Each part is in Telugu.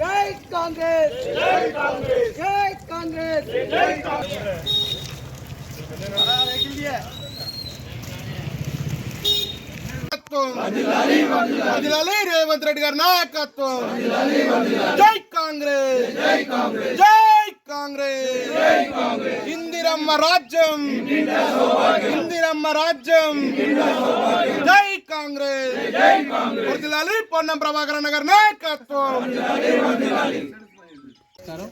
జై కాంగ్రెస్ జై కాంగ్రెస్ జై కాంగ్రెస్ జై కాంగ్రెస్ రేవంత్ రెడ్డి గారి నాయకత్వం జై కాంగ్రెస్ జై కాంగ్రెస్ ఇందిరమ్మ రాజ్యం ఇందిరమ్మ రాజ్యం జై కాంగ్రెస్. వదిలాలి పొన్నం ప్రభాకర్ గారి నాయకత్వం. నమస్కారం.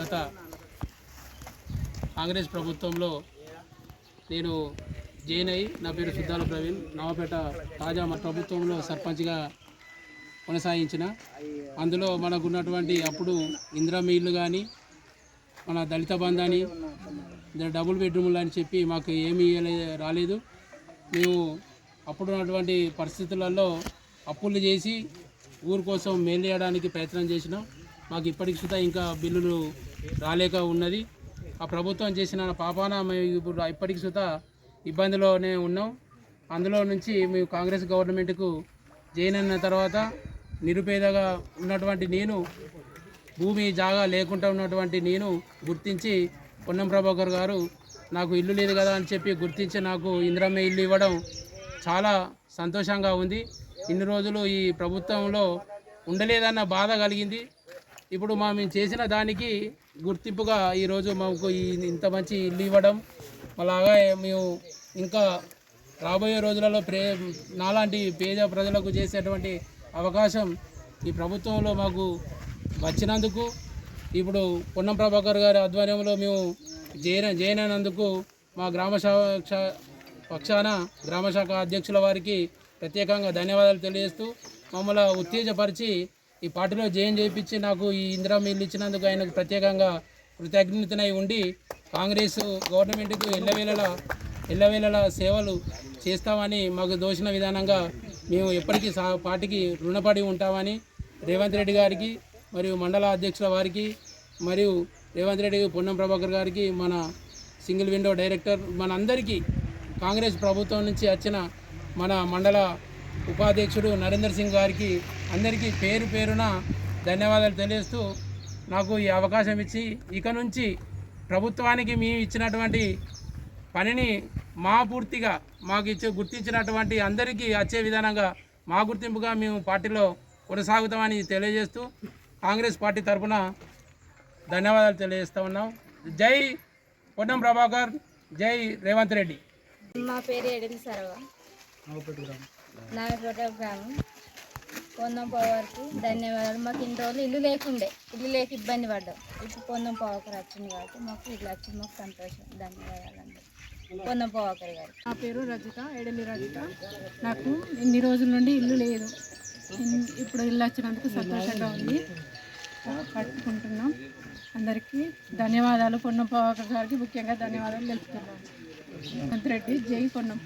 గత కాంగ్రెస్ ప్రభుత్వంలో నేను జైన్ అయి నా పేరు సుద్దాల ప్రవీణ్. నవపేట తాజా మా ప్రభుత్వంలో సర్పంచ్గా కొనసాగించిన. అందులో మనకు ఉన్నటువంటి అప్పుడు ఇందిరా ఇల్లు కానీ మన దళిత బంధాన్ని డబుల్ బెడ్రూమ్లు అని చెప్పి మాకు ఏమీ రాలేదు. మేము అప్పుడు ఉన్నటువంటి పరిస్థితులలో అప్పులు చేసి ఊరు కోసం మేలేయడానికి ప్రయత్నం చేసినాం. మాకు ఇప్పటికి సుతా ఇంకా బిల్లులు రాలేక ఉన్నది. ఆ ప్రభుత్వం చేసిన పాపాన మేము ఇప్పుడు ఇప్పటికి సుతా ఇబ్బందిలోనే ఉన్నాం. అందులో నుంచి మేము కాంగ్రెస్ గవర్నమెంట్కు జాయిన్ అయిన తర్వాత నిరుపేదగా ఉన్నటువంటి నేను భూమి జాగా లేకుండా ఉన్నటువంటి నేను గుర్తించి పొన్నం ప్రభాకర్ గారు నాకు ఇల్లు లేదు కదా అని చెప్పి గుర్తించి నాకు ఇందిరమ్మ ఇల్లు ఇవ్వడం చాలా సంతోషంగా ఉంది. ఇన్ని రోజులు ఈ ప్రభుత్వంలో ఉండలేదన్న బాధ కలిగింది. ఇప్పుడు మా మేము చేసిన దానికి గుర్తింపుగా ఈరోజు మాకు ఈ ఇంత మంచి ఇల్లు ఇవ్వడం. అలాగే మేము ఇంకా రాబోయే రోజులలో ప్రే నాలాంటి పేద ప్రజలకు చేసేటువంటి అవకాశం ఈ ప్రభుత్వంలో మాకు వచ్చినందుకు. ఇప్పుడు పొన్నం ప్రభాకర్ గారి ఆధ్వర్యంలో మేము జైన జైనందుకు మా గ్రామ పక్షాన గ్రామ శాఖ అధ్యక్షుల వారికి ప్రత్యేకంగా ధన్యవాదాలు తెలియజేస్తూ మమ్మల్ని ఉత్తేజపరిచి ఈ పార్టీలో జైన్ చేయించి నాకు ఈ ఇందిరా మిల్లు ఇచ్చినందుకు ఆయనకు ప్రత్యేకంగా కృతజ్ఞతనై ఉండి కాంగ్రెస్ గవర్నమెంట్కు ఎల్లవేళలా ఎల్లవేళలా సేవలు చేస్తామని మాకు దోచిన విధానంగా మేము ఎప్పటికీ సా పార్టీకి రుణపడి ఉంటామని రేవంత్ రెడ్డి గారికి మరియు మండల అధ్యక్షుల వారికి మరియు రేవంత్ రెడ్డి పొన్నం ప్రభాకర్ గారికి మన సింగిల్ విండో డైరెక్టర్ మన అందరికీ కాంగ్రెస్ ప్రభుత్వం నుంచి వచ్చిన మన మండల ఉపాధ్యక్షుడు నరేందర్ సింగ్ గారికి అందరికీ పేరు పేరున ధన్యవాదాలు తెలియజేస్తూ నాకు ఈ అవకాశం ఇచ్చి ఇక నుంచి ప్రభుత్వానికి మేము ఇచ్చినటువంటి పనిని మా పూర్తిగా మాకు ఇచ్చే గుర్తించినటువంటి అందరికీ వచ్చే విధానంగా మా గుర్తింపుగా మేము పార్టీలో కొనసాగుతామని తెలియజేస్తూ కాంగ్రెస్ పార్టీ తరఫున ధన్యవాదాలు తెలియజేస్తా ఉన్నాం. జై పొన్నం ప్రభాకర్ జై రేవంత్ రెడ్డి. మా పేరు ఎడిలి సరవ. నాగపేట గ్రామం. పొందం పవర్కి ధన్యవాదాలు. మాకు ఇన్ని రోజులు ఇల్లు లేకుండే ఇల్లు లేక ఇబ్బంది పడ్డాం. ఇప్పుడు పొందం పవాకర్ వచ్చింది కాబట్టి మాకు ఇల్లు వచ్చింది మాకు సంతోషం. ధన్యవాదాలు అండి. పొందం పవాకర్ గారు. నా పేరు రజిత ఎడలి రజిత. నాకు ఇన్ని రోజుల నుండి ఇల్లు లేదు. ఇప్పుడు ఇల్లు వచ్చినందుకు సంతోషంగా ఉంది. కట్టుకుంటున్నాం అందరికీ ధన్యవాదాలు. పొన్నం గారికి ముఖ్యంగా ధన్యవాదాలు తెలుపుతున్నాను. రెడ్డి జై పొన్నం